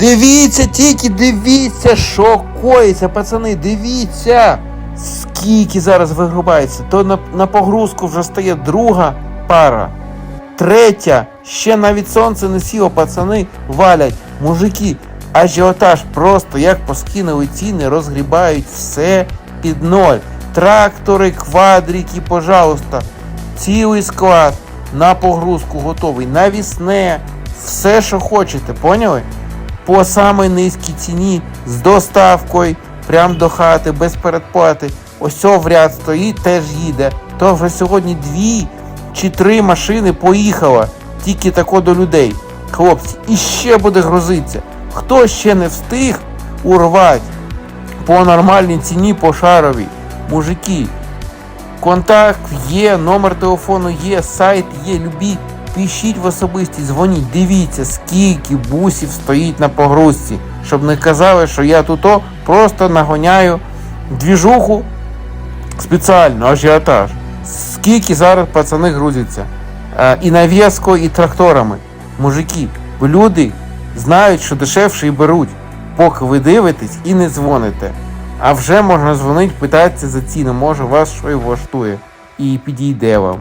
Дивіться, тільки дивіться, що коїться, пацани, дивіться, скільки зараз вигрібається. То на, на погрузку вже стає друга пара, третя, ще навіть сонце не сіло, пацани валять. Мужики, ажіотаж просто як поскинули ціни, розгрібають все під ноль. Трактори, квадрики, пожалуйста. Цілий склад на погрузку готовий, навісне, все, що хочете, поняли? По самій низькій ціні з доставкою прямо до хати, без передплати. Ось в ряд стоїть, теж їде. То вже сьогодні дві чи три машини поїхало тільки тако до людей. Хлопці, і ще буде грузитися. Хто ще не встиг урвати по нормальній ціні по шаровій? Мужики, Контакт є, номер телефону є, сайт є, любіть, пишіть в особисті, дзвоніть, дивіться, скільки бусів стоїть на погрузці, щоб не казали, що я тут просто нагоняю двіжуху спеціально, ажіотаж. Скільки зараз пацани грузяться. Е, і нав'язкою, і тракторами. Мужики, люди знають, що дешевше і беруть, поки ви дивитесь і не дзвоните. А вже можна дзвонити, питатися за ціну, може вас щось влаштує і підійде вам.